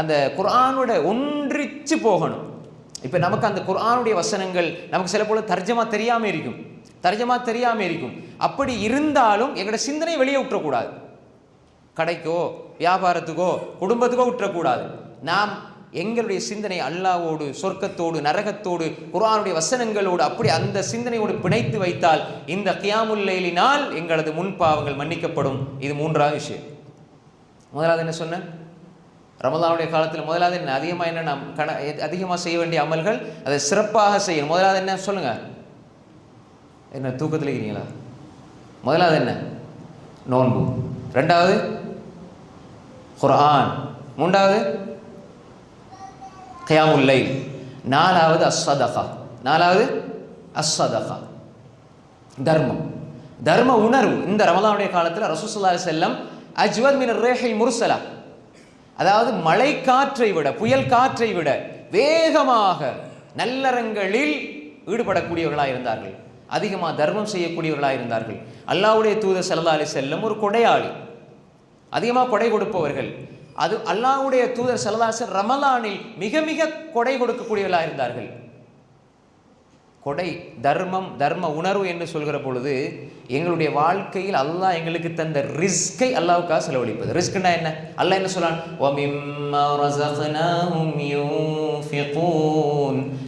அந்த குர்ஆனோட ஒன்றிச்சு போகணும். இப்போ நமக்கு அந்த குர்ஆனுடைய வசனங்கள் நமக்கு சில போல தர்ஜமா தெரியாமல் இருக்கும். தர்ஜமா தெரியாமல் இருக்கும். அப்படி இருந்தாலும் எங்களோட சிந்தனை வெளியே விட்டுறக்கூடாது கடைக்கோ வியாபாரத்துக்கோ குடும்பத்துக்கோ விட்டுறக்கூடாது நாம் எங்களுடைய சிந்தனை அல்லாவோடு சொர்க்கத்தோடு நரகத்தோடு குர்ஆனுடைய வசனங்களோடு அப்படி அந்த சிந்தனையோடு பிணைத்து வைத்தால் இந்த கியாமுல்லையினால் எங்களது முன்பாவங்கள் மன்னிக்கப்படும். இது மூன்றாவது விஷயம். முதலாவது என்ன சொன்னேன்? ரமதானுடைய காலத்தில் முதலாவது என்ன? அதிகமாக என்ன நாம் கண அதிகமாக செய்ய வேண்டிய அமல்கள் அதை சிறப்பாக செய்யணும். முதலாவது என்ன? சொல்லுங்க. என்ன தூக்கத்தில் இருக்கிறீங்களா முதலாவது என்ன? நோன்பு. ரெண்டாவது குர்ஆன். மூன்றாவது கயாமுல்லை நாலாவது அஸ்ஸதகா நாலாவது அஸ்ஸதகா தர்மம். தர்ம உணர்வு. இந்த ரமதானுடைய காலத்தில் ரசூசுல்லா செல்லம் அஜ்வத் மின் ரேஹில் முர்சலா அதாவது மழை காற்றை விட புயல் காற்றை விட வேகமாக நல்லறங்களில் ஈடுபடக்கூடியவர்களாக இருந்தார்கள். அதிகமாக தர்மம் செய்யக்கூடியவர்களாக இருந்தார்கள். அல்லாஹ்வுடைய தூதர் ஸல்லல்லாஹு செல்லும் செல்லம் ஒரு கொடையாளி. அதிகமாக கொடை கொடுப்பவர்கள். அது அல்லாவுடைய தூதர் ஸல்லல்லாஹு ரமலானில் மிக மிக கொடை கொடுக்கக்கூடியவர்களாக இருந்தார்கள். கொடை தர்மம் தர்ம உணர்வு என்று சொல்கிற பொழுது எங்களுடைய வாழ்க்கையில் அல்லாஹ் எங்களுக்கு தந்த ரிஸ்கை அல்லாவுக்காக செலவழிப்பது. ரிஸ்க்னா என்ன? அல்லாஹ் என்ன சொல்லான்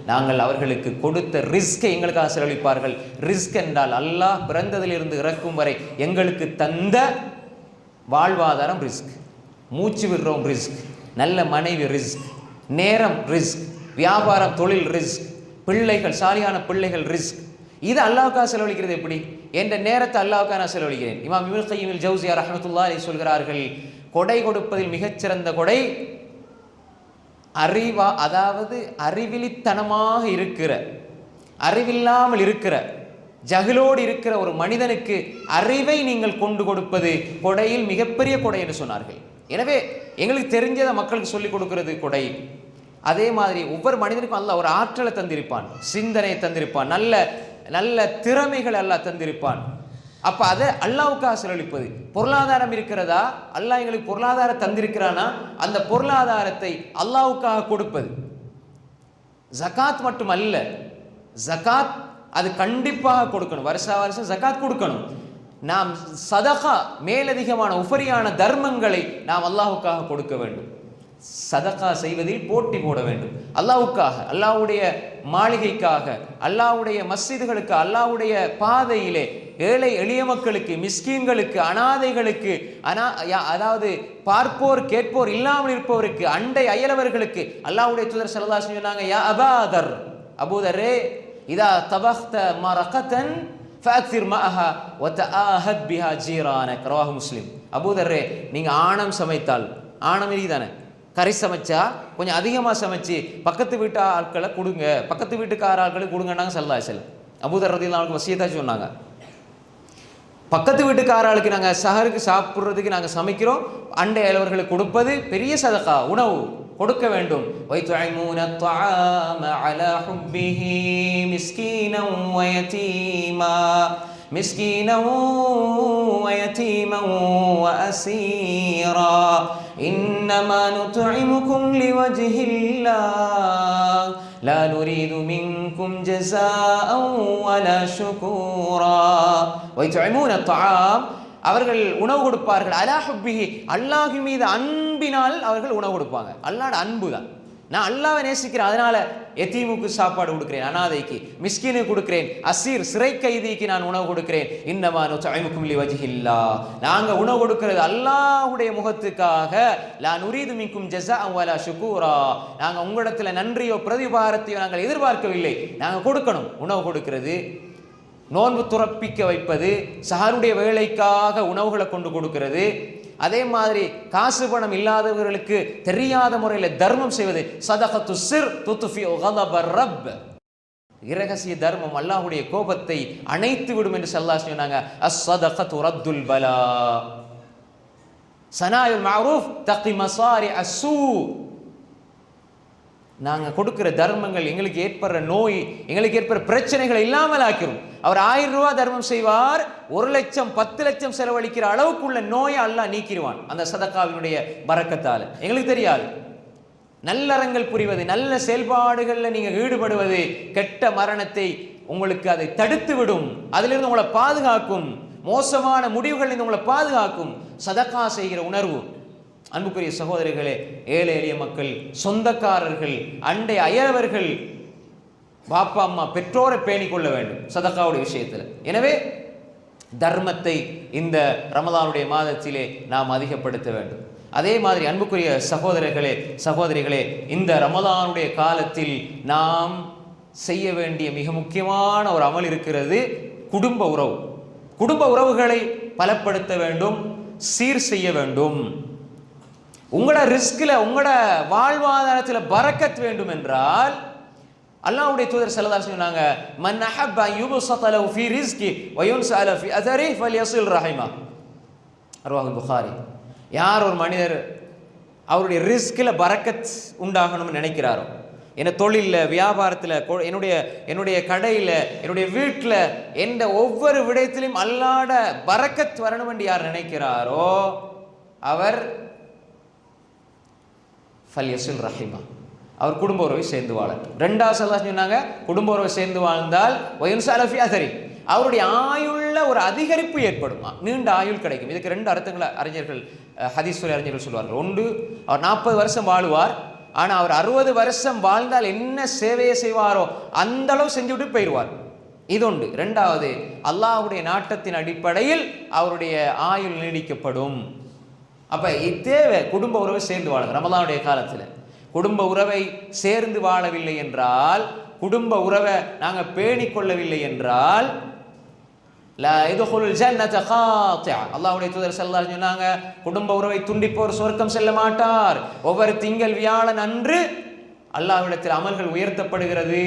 நாங்கள் அவர்களுக்கு கொடுத்த ரிஸ்கை எங்களுக்காக செலவழிப்பார்கள். ரிஸ்க் என்றால் அல்லாஹ் பிறந்ததிலிருந்து இறக்கும் வரை எங்களுக்கு தந்த வாழ்வாதாரம் ரிஸ்க். மூச்சு விடுறோம் ரிஸ்க். நல்ல மனைவி ரிஸ்க். நேரம் ரிஸ்க். வியாபாரம் தொழில் ரிஸ்க். பிள்ளைகள் சாலியான பிள்ளைகள் ரிஸ்க். இது அல்லாவுக்காக செலவழிக்கிறது எப்படி? என்ற நேரத்தை அல்லாவுக்காக நான் செலவழிக்கிறேன். இமாம் இபுல் கையில் ஜவுசியா அலி சொல்கிறார்கள் கொடை கொடுப்பதில் மிகச்சிறந்த கொடை அறிவா அதாவது அறிவிலித்தனமாக இருக்கிற அறிவில்லாமல் இருக்கிற ஜகிலோடு இருக்கிற ஒரு மனிதனுக்கு அறிவை நீங்கள் கொண்டு கொடுப்பது கொடையில் மிகப்பெரிய கொடை என்று சொன்னார்கள். எனவே எங்களுக்கு தெரிஞ்சதை மக்களுக்கு சொல்லிக் கொடுக்கிறது கொடை. அதே மாதிரி ஒவ்வொரு மனிதனுக்கும் அல்ல ஒரு ஆற்றலை தந்திருப்பான் சிந்தனையை தந்திருப்பான் நல்ல நல்ல திறமைகள் எல்லாம் தந்திருப்பான். அப்போ அதை அல்லாவுக்காக செலவழிப்பது. பொருளாதாரம் இருக்கிறதா? அல்லாஹ் எங்களுக்கு பொருளாதாரம் தந்திருக்கிறானா? அந்த பொருளாதாரத்தை அல்லாவுக்காக கொடுப்பது. ஜகாத் மட்டும் அல்ல. ஜகாத் அது கண்டிப்பாக கொடுக்கணும். வருஷா வருஷம் ஜகாத் கொடுக்கணும். நாம் சதகா மேலதிகமான உபரியான தர்மங்களை நாம் அல்லாஹுக்காக கொடுக்க வேண்டும். சதகா செய்வதில் போட்டி போட வேண்டும். அல்லாவுக்காக அல்லாவுடைய மாளிகைக்காக அல்லாவுடைய மஸ்ஜிதுகளுக்கு அல்லாவுடைய பாதையிலே ஏழை எளிய மக்களுக்கு மிஸ்கீன்களுக்கு அனாதைகளுக்கு அனா யா- அதாவது பார்ப்போர் கேட்போர் இல்லாமல் இருப்பவருக்கு அண்டை அயலவர்களுக்கு அல்லாவுடைய தூதர் ஸல்லல்லாஹு சொன்னாங்க யா அபாதர் அபூதரே இதா தபக்த மரகதன் மஹா மஅஹா வதஆஹத் பிஹா ஜீரான கரவாஹ் முஸ்லீம். அபூதரே நீங்க ஆணம் சமைத்தால் ஆணம் தானே கறி சமைச்சா கொஞ்சம் அதிகமாக சமைச்சு பக்கத்து வீட்டு ஆட்களை கொடுங்க. பக்கத்து வீட்டுக்கார ஆட்களை கொடுங்கன்னாங்க செல்லா செல்லம் அபூதர் ரதியில் அவனுக்கு வசியத்தா சொன்னாங்க. பக்கத்து வீட்டுக்கார ஆளுக்கு நாங்கள் சகருக்கு சாப்பிட்றதுக்கு நாங்கள் சமைக்கிறோம். அண்டை அயலவர்களுக்கு கொடுப்பது பெரிய சதக்கா உணவு கொடுக்க வேண்டும். மிஸ்கீனம் الطَّعَامَ عَلَى حُبِّهِ مِسْكِينًا وَيَتِيمًا مسكينا ويتيما وأسيرا إنما نطعمكم لوجه الله لا نريد منكم جزاء ولا شكورا ويطعمون الطعام அவர்கள் உணவு கொடுப்பார்கள் அலா ஹுப்பிஹி அல்லாஹின் மீது அன்பினால் அவர்கள் உணவு கொடுப்பாங்க அல்லாட அன்பு தான் நான் அல்லாவை நேசிக்கிறேன் அதனால எத்தீமுக்கு சாப்பாடு கொடுக்கிறேன் அனாதைக்கு. மிஸ்கினு கொடுக்கிறேன் அசீர் சிறை கைதிக்கு நான் உணவு கொடுக்கிறேன். இன்னமா இல்லை வஜிஹில்லா. நாங்கள் உணவு கொடுக்கிறது அல்லாவுடைய முகத்துக்காக. நான் உரீது மிக்கும் ஜெசா அவலா ஷுக்கூரா நாங்கள் உங்களிடத்தில் நன்றியோ பிரதிபாரத்தையோ நாங்கள் எதிர்பார்க்கவில்லை. நாங்கள் கொடுக்கணும். உணவு கொடுக்கிறது நோன்பு துறப்பிக்க வைப்பது சஹருடைய வேலைக்காக உணவுகளை கொண்டு கொடுக்கிறது அதே மாதிரி காசு பணம் இல்லாதவர்களுக்கு தெரியாத முறையில் தர்மம் செய்வது சதகத்து சிர் துத்துஃபி ரப். இரகசிய தர்மம் அல்லாஹுடைய கோபத்தை அணைத்து விடும் என்று சல்லா சொன்னாங்க. அஸ்ஸதகத்து ரத்துல் பலா. சனாயுல் மாரூஃப் தக்கி மசாரி அசூ நாங்கள் கொடுக்குற தர்மங்கள் எங்களுக்கு ஏற்படுற நோய் எங்களுக்கு ஏற்படுற பிரச்சனைகளை இல்லாமல் ஆக்கிரும். அவர் ஆயிரம் ரூபா தர்மம் செய்வார் ஒரு லட்சம் பத்து லட்சம் செலவழிக்கிற அளவுக்குள்ள நோயை அல்லாஹ் நீக்கிடுவான். அந்த சதக்காவினுடைய பறக்கத்தால். எங்களுக்கு தெரியாது. நல்லறங்கள் புரிவது நல்ல செயல்பாடுகளில் நீங்கள் ஈடுபடுவது கெட்ட மரணத்தை உங்களுக்கு அதை தடுத்து விடும் அதிலிருந்து உங்களை பாதுகாக்கும். மோசமான முடிவுகளில் உங்களை பாதுகாக்கும். சதக்கா செய்கிற உணர்வு. அன்புக்குரிய சகோதரிகளே ஏழை எளிய மக்கள் சொந்தக்காரர்கள் அண்டை அயலவர்கள் பாப்பா அம்மா பெற்றோரை பேணிக் கொள்ள வேண்டும் சதக்காவுடைய விஷயத்தில். எனவே தர்மத்தை இந்த ரமதானுடைய மாதத்திலே நாம் அதிகப்படுத்த வேண்டும். அதே மாதிரி அன்புக்குரிய சகோதரர்களே சகோதரிகளே இந்த ரமதானுடைய காலத்தில் நாம் செய்ய வேண்டிய மிக முக்கியமான ஒரு அமல் இருக்கிறது குடும்ப உறவு. குடும்ப உறவுகளை பலப்படுத்த வேண்டும் சீர் செய்ய வேண்டும். உங்களோட ரிஸ்கில் உங்களோட வாழ்வாதாரத்தில் பறக்கத் வேண்டும் என்றால் அல்லாவுடைய தூதர் செல்லதா சொன்னாங்க மன் அஹப்ப யூபு சத்தலவு ஃபி ரிஸ்கி வ யுன்ஸஅல ஃபீ அதரி யசுல் ரஹிமா. அர்வாஹுல் புகாரி. யார் ஒரு மனிதர் அவருடைய ரிஸ்கில் பறக்கத் உண்டாகணும்னு நினைக்கிறாரோ? என்ன தொழிலில் வியாபாரத்தில் என்னுடைய என்னுடைய கடையில் என்னுடைய வீட்டில் எந்த ஒவ்வொரு விடயத்திலையும் அல்லாட பறக்கத் வரணும் என்று யார் நினைக்கிறாரோ அவர் ஃபல்யசுல் ரஹிமா. அவர் குடும்ப உறவை சேர்ந்து வாழட்டும். ரெண்டாவது சல்லா சொன்னாங்க குடும்ப உறவை சேர்ந்து வாழ்ந்தால் வயன்சு அலஃபி அதரி அவருடைய ஆயுள்ள ஒரு அதிகரிப்பு ஏற்படுமா? நீண்ட ஆயுள் கிடைக்கும். இதுக்கு ரெண்டு அர்த்தங்களை அறிஞர்கள் ஹதீஸ்வரி அறிஞர்கள் சொல்வார்கள். ஒன்று அவர் நாற்பது வருஷம் வாழுவார். ஆனால் அவர் அறுபது வருஷம் வாழ்ந்தால் என்ன சேவையை செய்வாரோ அந்த அளவு செஞ்சுவிட்டு போயிடுவார். இது உண்டு ரெண்டாவது அல்லாஹுடைய நாட்டத்தின் அடிப்படையில் அவருடைய ஆயுள் நீடிக்கப்படும். அப்போ இத்தேவை குடும்ப உறவை சேர்ந்து வாழுங்க ரமலானுடைய காலத்தில். குடும்ப உறவை சேர்ந்து வாழவில்லை என்றால் குடும்ப உறவை நாங்கள் பேணிக் கொள்ளவில்லை என்றால் அல்லாவுடைய தூதர் ஸல்லல்லாஹு சொன்னாங்க குடும்ப உறவை துண்டிப்போர் சொர்க்கம் செல்ல மாட்டார். ஒவ்வொரு திங்கள் வியாழன் அன்று அல்லாவிடத்தில் அமல்கள் உயர்த்தப்படுகிறது.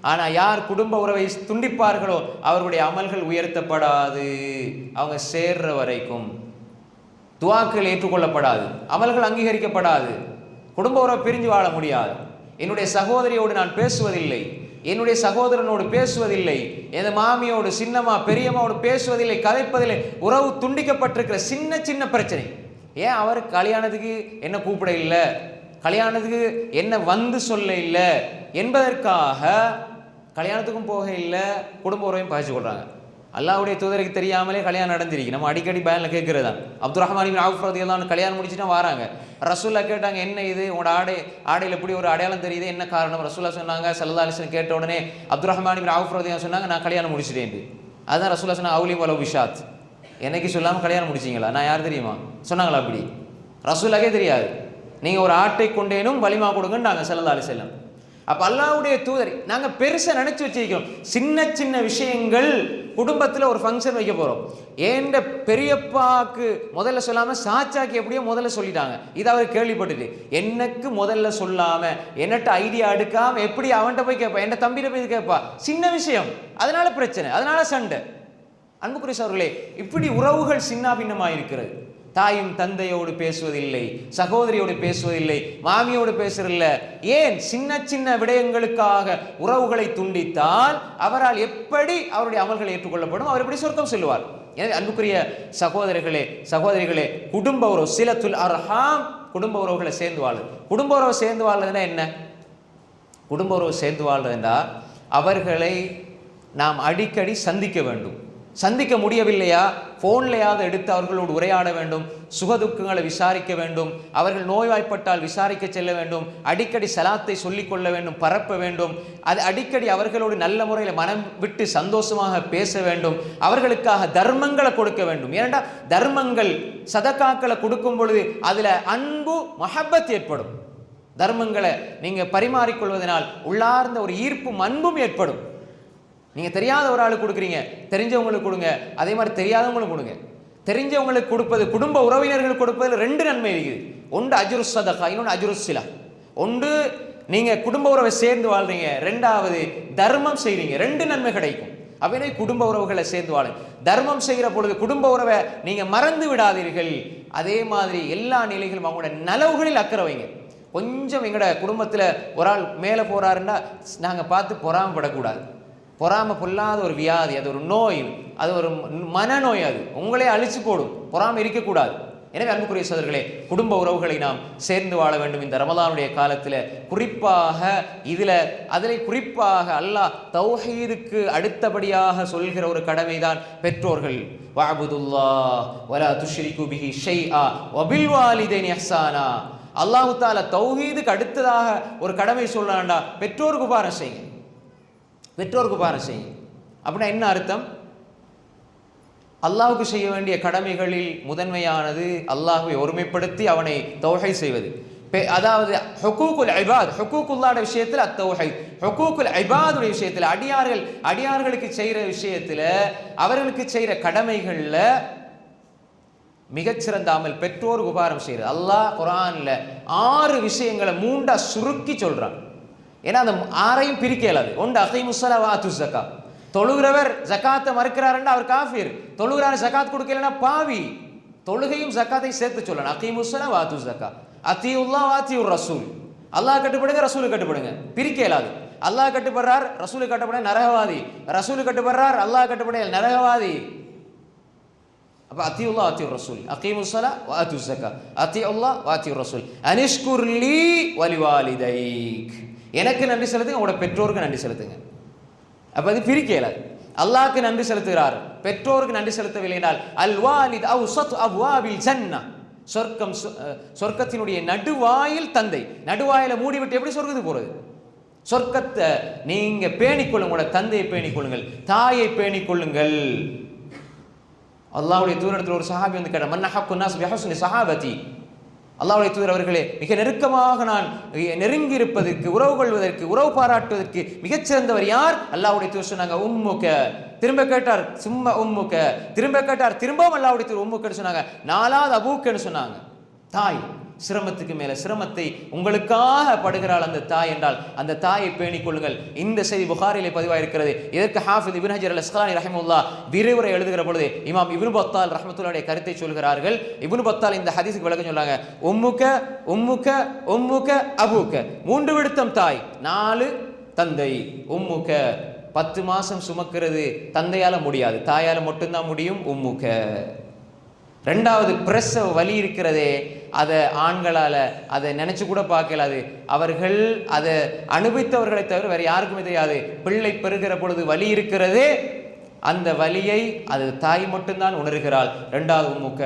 ஆனா யார் குடும்ப உறவை துண்டிப்பார்களோ அவருடைய அமல்கள் உயர்த்தப்படாது. அவங்க சேர்ற வரைக்கும். துவாக்கள் ஏற்றுக்கொள்ளப்படாது. அமல்கள் அங்கீகரிக்கப்படாது. குடும்ப உறவு பிரிஞ்சு வாழ முடியாது. என்னுடைய சகோதரியோடு நான் பேசுவதில்லை. என்னுடைய சகோதரனோடு பேசுவதில்லை. என் மாமியோடு சின்னம்மா பெரியம்மாவோடு பேசுவதில்லை கதைப்பதில்லை. உறவு துண்டிக்கப்பட்டிருக்கிற சின்ன சின்ன பிரச்சனை. ஏன் அவர் கல்யாணத்துக்கு என்ன கூப்பிட இல்லை? கல்யாணத்துக்கு என்ன வந்து சொல்ல இல்லை? என்பதற்காக கல்யாணத்துக்கும் போக இல்லை குடும்ப உறவையும் பகிர்ந்து கொள்கிறாங்க அல்லாவுடைய தூதருக்கு தெரியாமலே கல்யாணம் நடந்திருக்கு. நம்ம அடிக்கடி பயனில் கேட்கறது தான் அப்துல் ரஹ்மான் இப்னு அவுஃப் கல்யாணம் முடிச்சுட்டு வராங்க. ரசூல்லா கேட்டாங்க என்ன இது? உங்களோட ஆடை ஆடையில் எப்படி ஒரு அடையாளம் தெரியுது? என்ன காரணம்? ரசூல்லா சொன்னாங்க சல்லா அலிஸ்லாம் கேட்ட உடனே அப்துல் ரஹ்மான் இப்னு சொன்னாங்க நான் கல்யாணம் முடிச்சிட்டேன் அதுதான் ரசூல்லா சொன்னாங்க அவுலி வலோ விஷாத். என்னைக்கு சொல்லாமல் கல்யாணம் முடிச்சிங்களா? நான் யார் தெரியுமா? சொன்னாங்களா அப்படி? ரசூல்லாக்கே தெரியாது. நீங்கள் ஒரு ஆட்டை கொண்டேனும் வலிமா கொடுங்கன்னு நாங்கள் செல்லதாலி செல்லம் அப்போ அல்லாவுடைய தூதர் நாங்கள் பெருசாக நினச்சி வச்சிருக்கிறோம் சின்ன சின்ன விஷயங்கள் குடும்பத்தில் ஒரு ஃபங்க்ஷன் வைக்க போகிறோம் ஏண்ட பெரியப்பாக்கு முதல்ல சொல்லாமல் சாச்சாக்கு எப்படியோ முதல்ல சொல்லிட்டாங்க. இது அவர் கேள்விப்பட்டுட்டு எனக்கு முதல்ல சொல்லாமல் என்னட்ட ஐடியா எடுக்காமல் எப்படி அவன்கிட்ட போய் கேட்பா? என் தம்பிகிட்ட போய் கேட்பா? சின்ன விஷயம். அதனால் பிரச்சனை அதனால் சண்டை. அன்புக்குரிய அவர்களே இப்படி உறவுகள் சின்னாபின்னமாக இருக்கிறது தாயும் தந்தையோடு பேசுவதில்லை சகோதரியோடு பேசுவதில்லை மாமியோடு பேசுறதில்ல. ஏன்? சின்ன சின்ன விடயங்களுக்காக உறவுகளை துண்டித்தால் அவரால் எப்படி அவருடைய அமல்கள் ஏற்றுக்கொள்ளப்படும்? அவர் எப்படி சொர்க்கம் செல்வார் எனவே அன்புக்குரிய சகோதரர்களே சகோதரிகளே குடும்ப உறவு சிலத்துல் அர்ஹாம் குடும்ப உறவுகளை சேர்ந்து வாழு குடும்ப உறவு சேர்ந்து வாழ்றதுன்னா என்ன? குடும்ப உறவு சேர்ந்து வாழ்றதுண்டா அவர்களை நாம் அடிக்கடி சந்திக்க வேண்டும். சந்திக்க முடியவில்லையா? ஃபோன்லையாவது எடுத்து அவர்களோடு உரையாட வேண்டும் சுகதுக்கங்களை விசாரிக்க வேண்டும் அவர்கள் நோய்வாய்ப்பட்டால் விசாரிக்க செல்ல வேண்டும் அடிக்கடி சலாத்தை சொல்லிக் கொள்ள வேண்டும் பரப்ப வேண்டும் அது அடிக்கடி அவர்களோடு நல்ல முறையில் மனம் விட்டு சந்தோஷமாக பேச வேண்டும் அவர்களுக்காக தர்மங்களை கொடுக்க வேண்டும். ஏனென்றால் தர்மங்கள் சதக்காக்களை கொடுக்கும் பொழுது அதில் அன்பு மஹப்பத் ஏற்படும். தர்மங்களை நீங்கள் பரிமாறிக்கொள்வதனால் உள்ளார்ந்த ஒரு ஈர்ப்பும் அன்பும் ஏற்படும். நீங்கள் தெரியாத ஒரு ஆளுக்கு கொடுக்குறீங்க. தெரிஞ்சவங்களுக்கு கொடுங்க. அதே மாதிரி தெரியாதவங்களுக்கு கொடுங்க. தெரிஞ்சவங்களுக்கு கொடுப்பது குடும்ப உறவினர்களுக்கு கொடுப்பதில் ரெண்டு நன்மை இருக்குது. ஒன்று அஜுரு சதகா இன்னொன்று அஜுரு சிலா. ஒன்று நீங்கள் குடும்ப உறவை சேர்ந்து வாழ்றீங்க. ரெண்டாவது தர்மம் செய்கிறீங்க ரெண்டு நன்மை கிடைக்கும். அப்படியே குடும்ப உறவுகளை சேர்ந்து வாழும் தர்மம் செய்கிற பொழுது குடும்ப உறவை நீங்கள் மறந்து விடாதீர்கள். அதே மாதிரி எல்லா நிலைகளும் அவங்களோட நலவுகளில் அக்கறை வைங்க. கொஞ்சம் எங்களோட குடும்பத்தில் ஒரு ஆள் மேலே போகிறாருன்னா நாங்கள் பார்த்து பொறாமப்படக்கூடாது. பொறாமை பொல்லாத ஒரு வியாதி அது ஒரு நோய் அது ஒரு மனநோய் அது. உங்களே அழிச்சு போடும் பொறாமை இருக்கக்கூடாது. எனவே அன்புக்குரிய சோதர்களே குடும்ப உறவுகளை நாம் சேர்ந்து வாழ வேண்டும். இந்த ரமலானுடைய காலத்தில் குறிப்பாக இதில் அதில் குறிப்பாக அல்லாஹ் தௌஹீதுக்கு அடுத்தபடியாக சொல்கிற ஒரு கடமைதான் பெற்றோர்கள். வாபுதுல்லா வலா துஷ்ரிகு குபிஹி ஷைஆ வபில் வாலிதைனி இஹ்சானா அல்லாஹு தால தௌஹீதுக்கு அடுத்ததாக ஒரு கடமை சொல்றான்டா பெற்றோருக்கு பாரம் செய்யுங்க. பெற்றோருக்கு பாரம் செய்யும். அப்படின்னா என்ன அர்த்தம்? அல்லாஹுக்கு செய்ய வேண்டிய கடமைகளில் முதன்மையானது அல்லாஹுவை ஒருமைப்படுத்தி அவனை தௌஹை செய்வது. பெ- அதாவது ஹொக்கூக்குல் ஐபாத் ஹொக்கூக்குல்லாட விஷயத்தில் அத்தௌஹை ஹொக்கூக்குல் ஐபாதுடைய விஷயத்தில் அடியார்கள் அடியார்களுக்கு செய்கிற விஷயத்தில் அவர்களுக்கு செய்கிற கடமைகளில் மிகச்சிறந்த அமல் பெற்றோர் உபாரம் செய்கிறது அல்லாஹ் குரான்ல ஆறு விஷயங்களை மூண்டா சுருக்கி சொல்றான். ஏன்னா அந்த ஆறையும் பிரிக்க இயலாது ஒன்று அசை முசலா வாத்து ஜக்கா தொழுகிறவர் ஜக்காத்தை மறுக்கிறாருன்னா அவர் காஃபிர். தொழுகிறார் ஜக்காத் கொடுக்கலன்னா பாவி. தொழுகையும் ஜக்காத்தையும் சேர்த்து சொல்லணும். அகை முசலா வாத்து ஜக்கா அத்தியுல்லா வாத்தியுர் ரசூல். அல்லாஹ் கட்டுப்படுங்க ரசூலு கட்டுப்படுங்க. பிரிக்க இயலாது அல்லாஹ் கட்டுப்படுறார் ரசூலு கட்டுப்பட நரகவாதி. ரசூலு கட்டுப்படுறார் அல்லாஹ் கட்டுப்பட நரகவாதி. அப்ப அத்தியுல்லா அத்தியுர் ரசூல். அகீமு ஸலா வாத்து ஜக்கா அத்தி உல்லா வாத்தி ஆத்தியுர் ரசூல். அனிஷ்குர்லி வலிவாலிதைக் எனக்கு நன்றி செலுத்துங்க உங்களோட பெற்றோருக்கு நன்றி செலுத்துங்க. அப்போ அது பிரிக்க அல்லாஹ்க்கு நன்றி செலுத்துகிறார். பெற்றோருக்கு நன்றி செலுத்தவில்லை அல் அல்வாலித் அவ் சத் அவ்வாபில் ஜன்னா. சொர்க்கம் சொ- சொர்க்கத்தினுடைய நடுவாயில் தந்தை. நடுவாயில மூடிவிட்டு எப்படி சொர்க்கத்துக்கு போறது? சொர்க்கத்தை நீங்க பேணிக்கொள்ளுங்க உங்களோட தந்தையை பேணிக்கொள்ளுங்கள் தாயை பேணிக்கொள்ளுங்கள். அல்லாவுடைய தூரத்தில் ஒரு சஹாபி வந்து கேட்டார் மன்ன ஹக்கு நாஸ் பிஹஸ்னி சஹாபதி. அல்லாவுடைய தூதர் அவர்களே மிக நெருக்கமாக நான் நெருங்கி இருப்பதற்கு உறவு கொள்வதற்கு உறவு பாராட்டுவதற்கு மிகச்சிறந்தவர் யார்? அல்லாவுடைய தூதர் சொன்னாங்க உம்முக. திரும்ப கேட்டார் சும்மா உம்முக்க திரும்ப கேட்டார் திரும்பவும் அல்லாவுடைய தூர் உம்முக்கன்னு சொன்னாங்க. நாலாவது அபூக்கன்னு சொன்னாங்க தாய். சிரமத்துக்கு மேல சிரமத்தை உங்களுக்காக படுகிறாள் அந்த தாய் என்றால் அந்த தாயை பேணிக் கொள்ளுங்கள். இந்த செய்தி புகாரிலே பதிவாயிருக்கிறது. இதற்கு ஹாஃபித் இபின் ஹஜர் அல் இஸ்லானி ரஹமுல்லா விரிவுரை எழுதுகிற பொழுது இமாம் இபின் பத்தால் ரஹமத்துல்லாடைய கருத்தை சொல்கிறார்கள். இபின் பத்தால் இந்த ஹதீஸுக்கு விளக்கம் சொல்றாங்க உம்முக்க உம்முக்க உம்முக்க அபுக மூன்று விடுத்தம் தாய் நாலு தந்தை. உம்முக்க பத்து மாசம் சுமக்கிறது தந்தையால முடியாது. தாயால மட்டும்தான் முடியும் உம்முக்க ரெண்டாவது பிரசவ வலி இருக்கிறதே அதை ஆண்களால் அதை நினச்சி கூட பார்க்கலாது அவர்கள் அதை அனுபவித்தவர்களை தவிர வேறு யாருக்குமே தெரியாது. பிள்ளை பெறுகிற பொழுது வலி இருக்கிறதே. அந்த வலியை அது தாய் மட்டும்தான் உணர்கிறாள். ரெண்டாவது மூக்க.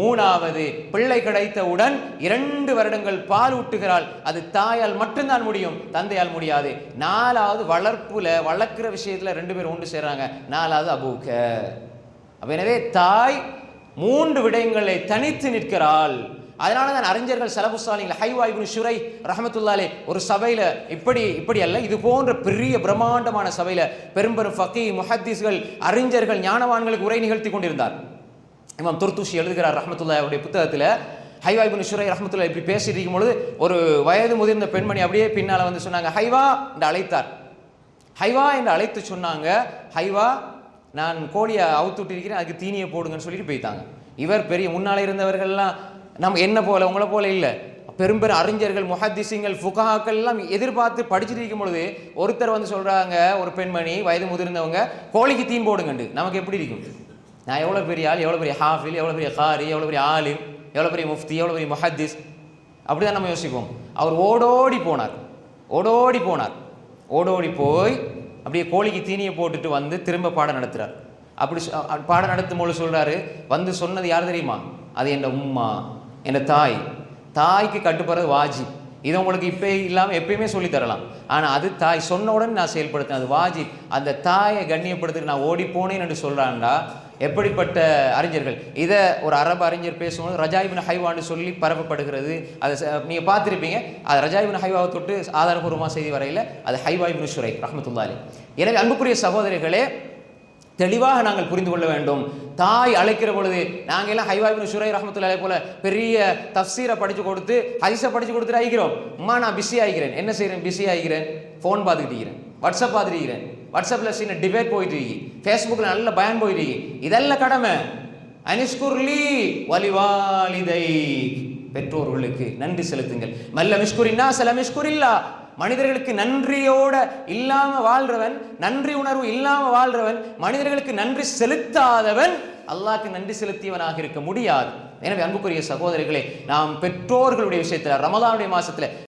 மூணாவது பிள்ளை கிடைத்தவுடன் இரண்டு வருடங்கள் பால் ஊட்டுகிறாள். அது தாயால் மட்டும்தான் முடியும் தந்தையால் முடியாது. நாலாவது வளர்ப்புல வளர்க்கிற விஷயத்துல ரெண்டு பேரும் ஒன்று சேர்றாங்க. நாலாவது அபூக்க எனவே தாய் மூன்று விடயங்களை தனித்து நிற்கிறாள். அதனால தான் அறிஞர்கள் சலபுசாலிங்கள் ஹை இப்னு ஷுரை ரஹமத்துல்லாலே ஒரு சபையில் இப்படி இப்படி அல்ல இது போன்ற பெரிய பிரம்மாண்டமான சபையில் பெரும்பெரும் ஃபக்கி முஹத்தீஸ்கள் அறிஞர்கள் ஞானவான்களுக்கு உரை நிகழ்த்தி கொண்டிருந்தார். இமாம் துர்துஷி எழுதுகிறார் ரஹமத்துல்லா அவருடைய புத்தகத்தில் ஹைவா ஷுரை ரஹமத்துல்லா இப்படி பேசிட்டு இருக்கும் பொழுது ஒரு வயது முதிர்ந்த பெண்மணி அப்படியே பின்னால் வந்து சொன்னாங்க ஹைவா என்று அழைத்தார். ஹைவா என்று அழைத்து சொன்னாங்க. ஹைவா நான் கோழியை அவுத்துட்டு இருக்கிறேன் அதுக்கு தீனியை போடுங்கன்னு சொல்லிட்டு போயிட்டாங்க. இவர் பெரிய முன்னால் இருந்தவர்கள்லாம் நம்ம என்ன போல உங்களை போல இல்லை. பெரும் பெரும் அறிஞர்கள் முஹத்திசிங்கள் ஃபுகாக்கள் எல்லாம் எதிர்பார்த்து படிச்சுட்டு இருக்கும் பொழுது ஒருத்தர் வந்து சொல்றாங்க ஒரு பெண்மணி வயது முதிர்ந்தவங்க கோழிக்கு தீன் போடுங்கண்டு. நமக்கு எப்படி இருக்கும்? நான் எவ்வளோ பெரிய ஆள் எவ்வளோ பெரிய ஹாஃபில் எவ்வளோ பெரிய ஹாரி எவ்வளோ பெரிய ஆலிம் எவ்வளோ பெரிய முஃப்தி எவ்வளோ பெரிய முஹத்திஸ்? அப்படிதான் நம்ம யோசிப்போம். அவர் ஓடோடி போனார். ஓடோடி போனார். ஓடோடி போய் அப்படியே கோழிக்கு தீனியை போட்டுட்டு வந்து திரும்ப பாடம் நடத்துகிறார் அப்படி சொ- பாடம் நடத்தும் போது சொல்கிறாரு வந்து சொன்னது யார் தெரியுமா? அது என் உம்மா. என் தாய். தாய்க்கு கட்டுப்படுறது வாஜி இது உங்களுக்கு இப்போ இல்லாமல் எப்பயுமே சொல்லித்தரலாம் ஆனால் அது தாய் சொன்ன உடனே நான் செயல்படுத்தினேன் அது வாஜி அந்த தாயை கண்ணியப்படுத்துக்கு நான் ஓடி போனேன் என்று சொல்கிறான்டா எப்படிப்பட்ட அறிஞர்கள்? இதை ஒரு அரபு அறிஞர் பேசும்போது ரஜாயிபின் ஹைவான்னு சொல்லி பரப்பப்படுகிறது. அதை ச- பார்த்துருப்பீங்க. அது ரஜாயிபின் ஹைவாவை தொட்டு ஆதாரபூர்வமாக செய்தி வரையில் அது ஹைவாயிபின் ஷுரை ரஹமத்துல்லாலி எனவே அன்புக்குரிய சகோதரிகளே தெளிவாக நாங்கள் புரிந்து கொள்ள வேண்டும். தாய் அழைக்கிற பொழுது நாங்கள் எல்லாம் ஹைவாபின் சுரை ரஹமத்துல்லாஹி போல பெரிய தஃசீரை படித்து கொடுத்து ஹைஸை படித்து கொடுத்துட்டு ஆகிக்கிறோம் அம்மா நான் பிஸி ஆகிக்கிறேன் என்ன செய்கிறேன் பிஸி ஆகிக்கிறேன் ஃபோன் பார்த்துக்கிட்டிருக்கிறேன் வாட்ஸ்அப் பார்த்துட்டு இருக்கிறேன். வாட்ஸ்அப்பில் சின்ன டிபேட் போயிட்டு இருக்கு. ஃபேஸ்புக்கில் நல்ல பயன் போயிட்டு இருக்கு. இதெல்லாம் கடமை. அனிஷ்குர்லி வலிவாலிதை பெற்றோர்களுக்கு நன்றி செலுத்துங்கள். மல்ல மிஷ்குரின்னா சில மிஷ்குரில்லா மனிதர்களுக்கு நன்றியோட இல்லாம வாழ்றவன் நன்றி உணர்வு இல்லாம வாழ்றவன் மனிதர்களுக்கு நன்றி செலுத்தாதவன் அல்லாக்கு நன்றி செலுத்தியவனாக இருக்க முடியாது. எனவே அன்புக்குரிய சகோதரிகளே நாம் பெற்றோர்களுடைய விஷயத்தில் ரமதானுடைய மாசத்துல